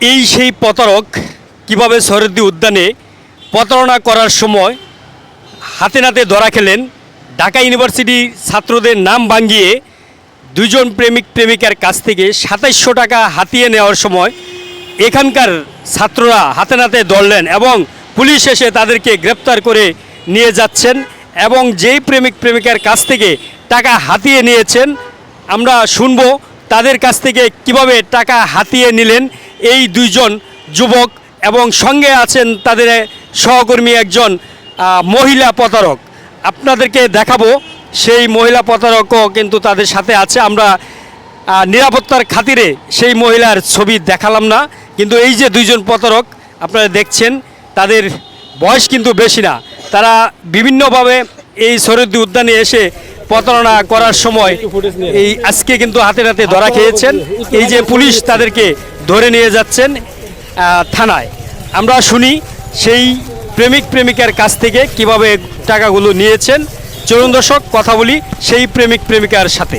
এই সেই প্রতারক কীভাবে শরদ্দি উদ্যানে প্রতারণা করার সময় হাতে নাতে ধরা খেলেন, ঢাকা ইউনিভার্সিটি ছাত্রদের নাম ভাঙিয়ে দুজন প্রেমিক প্রেমিকার কাছ থেকে সাতাইশশো টাকা হাতিয়ে নেওয়ার সময় এখানকার ছাত্ররা হাতে নাতে ধরলেন এবং পুলিশ এসে তাদেরকে গ্রেপ্তার করে নিয়ে যাচ্ছেন এবং যেই প্রেমিক প্রেমিকার কাছ থেকে টাকা হাতিয়ে নিয়েছেন, আমরা শুনব তাদের কাছ থেকে কীভাবে টাকা হাতিয়ে নিলেন এই দুইজন যুবক এবং সঙ্গে আছেন তাদের সহকর্মী একজন মহিলা প্রতারক। আপনাদেরকে দেখাবো সেই মহিলা প্রতারকও কিন্তু তাদের সাথে আছে। আমরা নিরাপত্তার খাতিরে সেই মহিলার ছবি দেখালাম না কিন্তু এই যে দুইজন প্রতারক আপনারা দেখছেন তাদের বয়স কিন্তু বেশি না। তারা বিভিন্নভাবে এই শরদ্দি উদ্যানে এসে প্রতারণা করার সময় এই আজকে কিন্তু হাতে হাতে ধরা খেয়েছেন। এই যে পুলিশ তাদেরকে ধরে নিয়ে যাচ্ছেন থানায়। আমরা শুনি সেই প্রেমিক প্রেমিকার কাছ থেকে কীভাবে টাকাগুলো নিয়েছেন। চলুন দর্শক কথা বলি সেই প্রেমিক প্রেমিকার সাথে।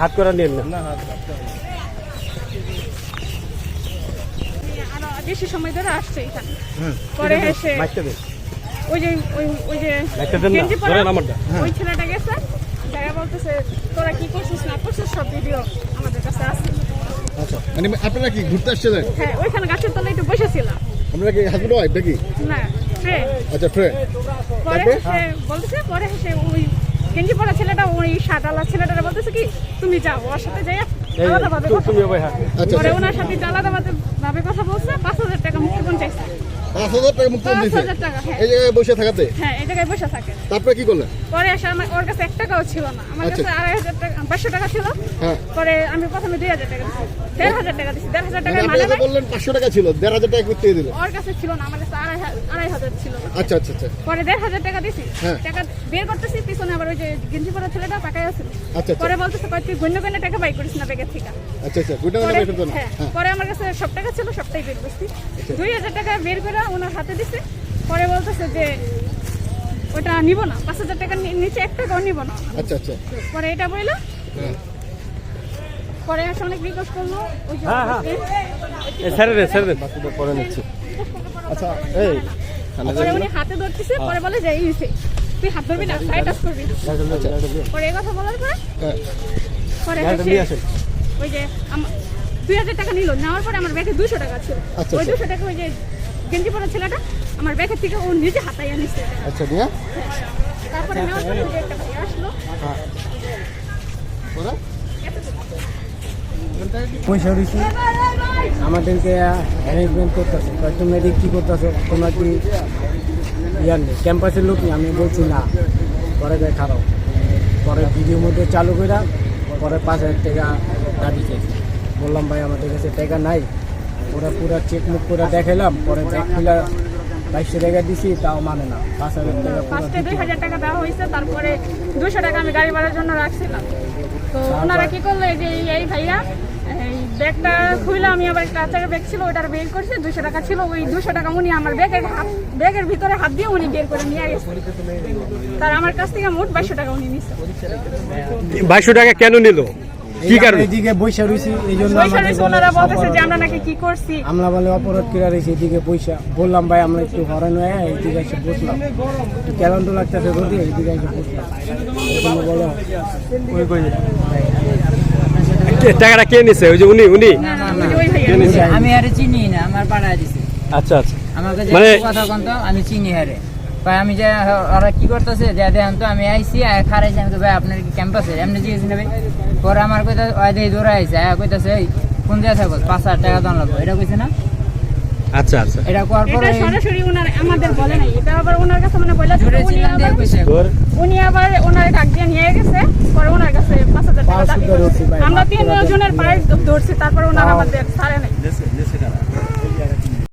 হাত করা নিন না। বেশি সময় ধরে আসছে এখানে পরে এসে ওই যে ওই ওই যে লাইটটা দেন না, গেঞ্জি পরা ধরেন আমারটা। ওই ছেলেটা গেছে জায়গা বলতেছে তোরা কি করছিস না করছিস সব ভিডিও আমাদের কাছে আছে। আচ্ছা। মানে আপনারা কি ঘুরতে আসছিলেন? হ্যাঁ ওইখানে গাছের তলায় একটু বসেছিলাম। আপনারা কি হাজবেন্ড ওয়াইফ নাকি? না আচ্ছা ফ্রেন্ড। পরে? এসে বলতেছে পরে এসে ওই গেঞ্জি পরা ছেলেটা ওই শাটালা ছেলেটা বলতেছে কি তুমি যাও ওর সাথে যাই আলাদা ভাবে কথা তুমি ভাই হ্যাঁ আচ্ছা পরে আচ্ছা ওনার সাথে আলাদা ভাবে কথা বলছে পাঁচ হাজার টাকা মুক্তিপণ চাইছে। পাঁচ হাজার টাকা মুক্তি দিয়েছে হ্যাঁ। এই জায়গায় বসে থাকাতে? হ্যাঁ এই জায়গায় বসে থাকে। তারপরে কি করলেন? পরে এসে আমার ওর কাছে এক টাকাও ছিল না। আমার। কাছে আড়াই হাজার টাকা পাঁচশো টাকা ছিল। পরে আমি প্রথমে দুই হাজার টাকা দিচ্ছি দেড় হাজার টাকা দিচ্ছি দেড় হাজার টাকা মানে বললেন পাঁচশো টাকা ছিল দেড় হাজার টাকা করতে দিল ওর কাছে ছিল না আমার কাছে আড়াই আড়াই হাজার ছিল। আচ্ছা আচ্ছা আচ্ছা। পরে দেড় হাজার টাকা দিছি। টাকা বের করতেছি পিছনে আবার ওই যে গেঞ্জি পরা ছেলেটা আচ্ছা, আচ্ছা। পরে বলতেছে কয় তুই টাকা বাই করিস না থেকে? আচ্ছা আচ্ছা। করতেন হ্যাঁ পরে আমার কাছে সব টাকা ছিল সবটাই বের করছি। দুই হাজার টাকা বের করে ওনার হাতে দিছে। পরে বলতেছে যে ওটা নিব না। পাঁচ হাজার টাকার নিচে এক টাকাও নিব না। আচ্ছা আচ্ছা। পরে এটা বলল। হ্যাঁ। পরে এসে অনেক রিকোয়েস্ট করল। ওই যে হ্যাঁ, হ্যাঁ। দে ছেড়ে দে। বাকিটা পরে নিচ্ছি। আচ্ছা এই। পরে উনি হাতে ধরতেছে। পরে বলে যে এই সে, তুই হাত ধরবি না সাইড টাচ করবি। পরে এই কথা বলার পর হ্যাঁ। পরে এসে ওই যে দুই হাজার টাকা নিল। নেওয়ার পরে আমার ব্যাগে দুশো টাকা ছিল। আচ্ছা, ওই আচ্ছা। দুশো টাকা ওই যে গেঞ্জি পরা ছেলেটা আমার ব্যাগের থেকে ও নিজে হাতাই আনিছে। আচ্ছা দিয়া? তারপরে নেওয়ার পরে ওই যে একটা ভাই আসলো। ওরা পয়সা দিছি আমাদেরকে অ্যারেঞ্জমেন্ট করতেছে। তুমি এদিক কী করতেছো তোমরা কি ইয়ার নেই? ক্যাম্পাসের লোক নেই? আমি বলছি না। পরে দেখ খারাপ পরে ভিডিও মধ্যে চালু করে পরে পাঁচ হাজার টাকা দাবি চাইছি। বললাম ভাই আমাদের কাছে টাকা নাই। ওরা পুরো চেক মুখ করে দেখালাম পরে ব্যাগ খুলে বাইশশো টাকা দিছি তাও মানে না। পাঁচ হাজার টাকা ফার্স্টে দুই হাজার টাকা দেওয়া হয়েছে তারপরে দুশো টাকা আমি গাড়ি ভাড়ার জন্য রাখছিলাম। তো ওনারা কি করল এই যে এই ভাইয়া এই ব্যাগটা খুলে আমি আবার একটা আচারের ব্যাগ ছিল ওটার বের করছে দুশো টাকা ছিল ওই দুশো টাকা উনি আমার ব্যাগের হাত ব্যাগের ভিতরে হাত দিয়ে উনি বের করে নিয়ে গেছে। তার আমার কাছ থেকে মোট বাইশশো টাকা উনি নিচ্ছে বাইশশো টাকা কেন নিল? কি কারণে? এদিকে বৈশা রয়েছি এই জন্য ওনারা বলতেছে যে আমরা নাকি কি করছি। আমরা বলে অপরাধ করে রয়েছি এদিকে পয়সা বললাম ভাই আমরা একটু হরেন হয়ে এইদিকে এসে বসলাম। একটু ক্যালেন্ডার লাগতেছে রোদে এইদিকে এসে বসলাম। এখানে বলো টাকাটা কে নিছে? ওই যে উনি উনি? আমি আরে চিনি না আমার পাড়ায় দিছে। আচ্ছা আচ্ছা। আমাকে যে মানে- কথা কন্ত আমি চিনি হারে ভাই আমি যে ওরা কি করতেছে? যে দেখেন তো আমি আইসি খারাইছি আমি তো ভাই আপনার কি ক্যাম্পাসে এমনি জিজ্ঞেস না ভাই পরে আমার কইতা ওই দেখি দৌড়া আইসে কইতাছে এই কোন জায়গায় থাকো? পাঁচ হাজার টাকা দাম লাগবে এটা কইছে না? আচ্ছা আচ্ছা। এটা করার পরে সরাসরি ওনার আমাদের বলে নাই। এটা আবার ওনার কাছে মানে বলে জুড়ে ছিলাম দিয়ে কইছে। উনি আবার ওনার ডাক দিয়ে নিয়ে গেছে পরে ওনার কাছে পাঁচ হাজার টাকা পাঁচ দাবি হাজার করছে। ধরছি ভাই, আমরা তিন জনের পায়ে ধরছি তারপরে ওনার আমাদের ছাড়ে নাই।